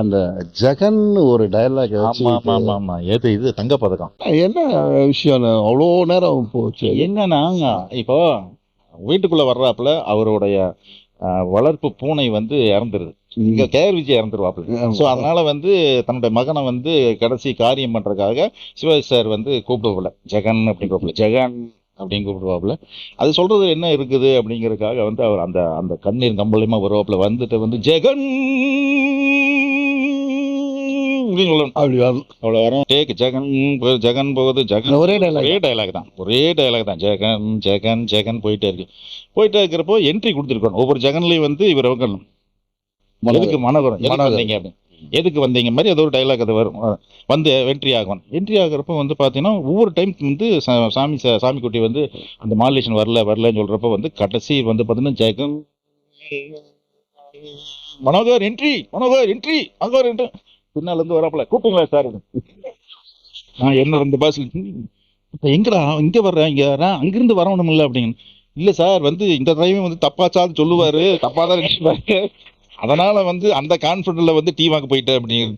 அந்த ஜெகன் ஒரு டயலாக் ஆமா ஆமா ஆமா எது இது தங்க பதக்கம். என்ன விஷயம்? அவ்வளோ நேரம் போச்சு. என்னன்னா இப்போ வீட்டுக்குள்ள வர்றாப்புல அவருடைய வளர்ப்பு பூனை வந்து இறந்துருது. இங்க கேஆர் விஜய் இறந்துருவாப்புல. ஸோ அதனால வந்து தன்னுடைய மகனை வந்து கடைசி காரியம் பண்றதுக்காக சிவாஜி சார் வந்து கூப்பிடுவாப்புல ஜெகன் அப்படின்னு கூப்பிடல ஜெகன் அப்படின்னு கூப்பிடுவாப்புல. அது சொல்றது என்ன இருக்குது அப்படிங்கறதுக்காக வந்து அவர் அந்த அந்த கண்ணீர் கம்பளியமா வருவாப்புல. வந்துட்டு வந்து ஜெகன்! சொல்லணும் அப்படி அவ்வளவு வரும். டேக் ஜெகன் ஜெகன் போகுது ஜெகன் ஒரே டைலாக் ஒரே டயலாக் தான். ஒரே டயலாக் தான். ஜெகன் ஜெகன் ஜெகன் போயிட்டே இருக்கு. போயிட்டே இருக்கிறப்போ என்ட்ரி கொடுத்துருக்கணும். ஒவ்வொரு ஜெகன்லயும் வந்து இவர் வைக்கணும் எதுக்கு மனோகரம். வந்தீங்க அப்படின்னு எதுக்கு வந்தீங்க மாதிரி அது ஒரு டைலாக் அது வரும். வந்து என்ட்ரி ஆகும் என்ட்ரி ஆகுறப்ப வந்து பார்த்தீங்கன்னா ஒவ்வொரு டைம் வந்து சாமி சாமி குட்டி வந்து அந்த மாலேஷன் வரல வரலன்னு சொல்றப்ப வந்து கடைசி வந்து பார்த்தீங்கன்னா Jagan Manohar entry Manohar entry Manohar entry பின்னால இருந்து வராப்புல சார். நான் என்ன ரெண்டு பாஸ் இப்போ எங்கடா? இங்க வர்றேன் இங்க வர்றேன் அங்கிருந்து வரணும் இல்லை அப்படின்னு. இல்ல சார் வந்து இந்த டைம் வந்து தப்பாச்சான்னு சொல்லுவாரு. தப்பா தான் அதனால வந்து அந்த கான்பிடன்ட்ல வந்து டீமாக்கு போயிட்டேன் அப்படின்னு.